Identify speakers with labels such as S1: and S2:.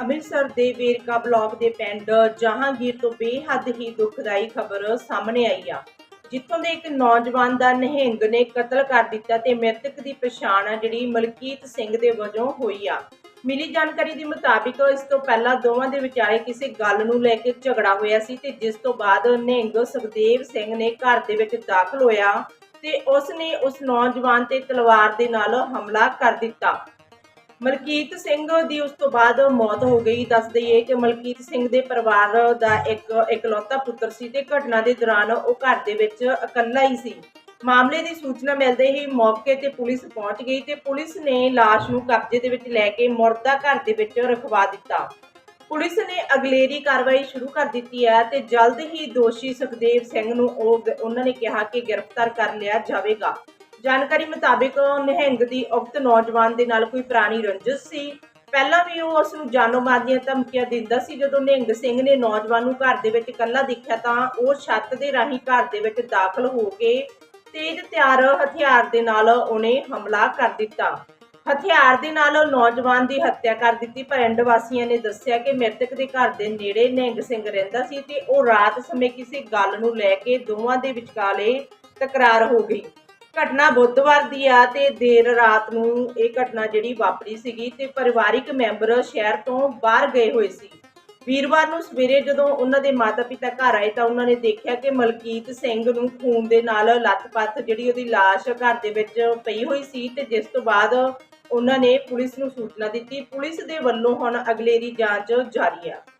S1: ਅੰਮ੍ਰਿਤਸਰ ਦੇ ਵੇਰਕਾ ਬਲਾਕ ਦੇ ਪਿੰਡ ਜਹਾਂਗੀਰ ਤੋਂ ਬੇਹੱਦ ਹੀ ਦੁਖਦਾਈ ਖਬਰ ਸਾਹਮਣੇ ਆਈ ਆ, ਜਿੱਥੋਂ ਦੇ ਇੱਕ ਨੌਜਵਾਨ ਦਾ ਨਿਹੰਗ ਨੇ ਕਤਲ ਕਰ ਦਿੱਤਾ ਤੇ ਮ੍ਰਿਤਕ ਦੀ ਪਛਾਣ ਆ ਜਿਹੜੀ ਮਲਕੀਤ ਸਿੰਘ ਦੇ ਵਜੋਂ ਹੋਈ ਆ। ਮਿਲੀ ਜਾਣਕਾਰੀ ਦੇ ਮੁਤਾਬਿਕ ਇਸ ਤੋਂ ਪਹਿਲਾਂ ਦੋਵਾਂ ਦੇ ਵਿਚਾਲੇ ਕਿਸੇ ਗੱਲ ਨੂੰ ਲੈ ਕੇ ਝਗੜਾ ਹੋਇਆ ਸੀ ਤੇ ਜਿਸ ਤੋਂ ਬਾਅਦ ਨਹਿੰਗ ਸੁਖਦੇਵ ਸਿੰਘ ਨੇ ਘਰ ਦੇ ਵਿੱਚ ਦਾਖਲ ਹੋਇਆ ਤੇ ਉਸ ਨੇ ਉਸ ਨੌਜਵਾਨ ਤੇ ਤਲਵਾਰ ਦੇ ਨਾਲ ਹਮਲਾ ਕਰ ਦਿੱਤਾ। ਮਲਕੀਤ ਸਿੰਘ ਦੀ ਉਸ ਤੋਂ ਬਾਅਦ ਮੌਤ ਹੋ ਗਈ। ਦੱਸ ਦਈਏ ਕਿ ਮਲਕੀਤ ਸਿੰਘ ਦੇ ਪਰਿਵਾਰ ਦਾ ਇੱਕ ਇਕਲੌਤਾ ਪੁੱਤਰ ਸੀ ਤੇ ਘਟਨਾ ਦੇ ਦੌਰਾਨ ਉਹ ਘਰ ਦੇ ਵਿੱਚ ਇਕੱਲਾ ਹੀ ਸੀ। ਮਾਮਲੇ ਦੀ ਸੂਚਨਾ ਮਿਲਦੇ ਹੀ ਮੌਕੇ ਤੇ ਪੁਲਿਸ ਪਹੁੰਚ ਗਈ ਤੇ ਪੁਲਿਸ ਨੇ ਲਾਸ਼ ਨੂੰ ਕਬਜ਼ੇ ਦੇ ਵਿੱਚ ਲੈ ਕੇ ਮੁਰਦਾ ਘਰ ਦੇ ਵਿੱਚ ਰਖਵਾ ਦਿੱਤਾ। ਪੁਲਿਸ ਨੇ ਅਗਲੇਰੀ ਕਾਰਵਾਈ ਸ਼ੁਰੂ ਕਰ ਦਿੱਤੀ ਹੈ ਤੇ ਜਲਦ ਹੀ ਦੋਸ਼ੀ ਸੁਖਦੇਵ ਸਿੰਘ ਨੂੰ ਉਹਨਾਂ ਨੇ ਕਿਹਾ ਕਿ ਗ੍ਰਿਫਤਾਰ ਕਰ ਲਿਆ ਜਾਵੇਗਾ। ਜਾਣਕਾਰੀ ਮੁਤਾਬਿਕ ਨਿਹੰਗ ਦੀ ਉਕਤ ਨੌਜਵਾਨ ਦੇ ਨਾਲ ਕੋਈ ਪੁਰਾਣੀ ਰੰਜਿਸ਼ ਸੀ। ਪਹਿਲਾਂ ਵੀ ਉਹ ਉਸ ਨੂੰ ਜਾਨੋਂ ਮਾਰ ਦੀਆਂ ਧਮਕੀਆਂ ਦਿੰਦਾ ਸੀ। ਜਦੋਂ ਨਿਹੰਗ ਸਿੰਘ ਨੇ ਨੌਜਵਾਨ ਨੂੰ ਘਰ ਦੇ ਵਿੱਚ ਇਕੱਲਾ ਦੇਖਿਆ ਤਾਂ ਉਹ ਛੱਤ ਦੇ ਰਾਹੀਂ ਘਰ ਦੇ ਵਿੱਚ ਦਾਖਲ ਹੋ ਕੇ ਤੇਜ਼ ਤਿਆਰ ਹਥਿਆਰ ਦੇ ਨਾਲ ਉਹਨੇ ਹਮਲਾ ਕਰ ਦਿੱਤਾ। ਹਥਿਆਰ ਦੇ ਨਾਲ ਨੌਜਵਾਨ ਦੀ ਹੱਤਿਆ ਕਰ ਦਿੱਤੀ ਪਿੰਡ ਵਾਸੀਆਂ ਨੇ ਦੱਸਿਆ ਕਿ ਮ੍ਰਿਤਕ ਦੇ ਘਰ ਦੇ ਨੇੜੇ ਨਿਹੰਗ ਸਿੰਘ ਰਹਿੰਦਾ ਸੀ ਤੇ ਉਹ ਰਾਤ ਸਮੇਂ ਕਿਸੇ ਗੱਲ ਨੂੰ ਲੈ ਕੇ ਦੋਵਾਂ ਦੇ ਵਿਚਕਾਰੇ ਤਕਰਾਰ ਹੋ ਗਈ। ਘਟਨਾ ਬੁੱਧਵਾਰ ਦੀ ਆ ਤੇ ਦੇਰ ਰਾਤ ਨੂੰ ਇਹ ਘਟਨਾ ਜਿਹੜੀ ਵਾਪਰੀ ਸੀਗੀ ਤੇ ਪਰਿਵਾਰਿਕ ਮੈਂਬਰ ਸ਼ਹਿਰ ਤੋਂ ਬਾਹਰ ਗਏ ਹੋਏ ਸੀ। ਵੀਰਵਾਰ ਨੂੰ ਸਵੇਰੇ ਜਦੋਂ ਉਹਨਾਂ ਦੇ ਮਾਤਾ-ਪਿਤਾ ਘਰ ਆਏ ਤਾਂ ਉਹਨਾਂ ਨੇ ਦੇਖਿਆ ਕਿ ਮਲਕੀਤ ਸਿੰਘ ਨੂੰ ਖੂਨ ਦੇ ਨਾਲ ਲੱਤ-ਪੱਤ ਜਿਹੜੀ ਉਹਦੀ ਲਾਸ਼ ਘਰ ਦੇ ਵਿੱਚ ਪਈ ਹੋਈ ਸੀ ਤੇ ਜਿਸ ਤੋਂ ਬਾਅਦ ਉਹਨਾਂ ਨੇ ਪੁਲਿਸ ਨੂੰ ਸੂਚਨਾ ਦਿੱਤੀ। ਪੁਲਿਸ ਦੇ ਵੱਲੋਂ ਹੁਣ ਅਗਲੇਰੀ ਜਾਂਚ ਜਾਰੀ ਆ।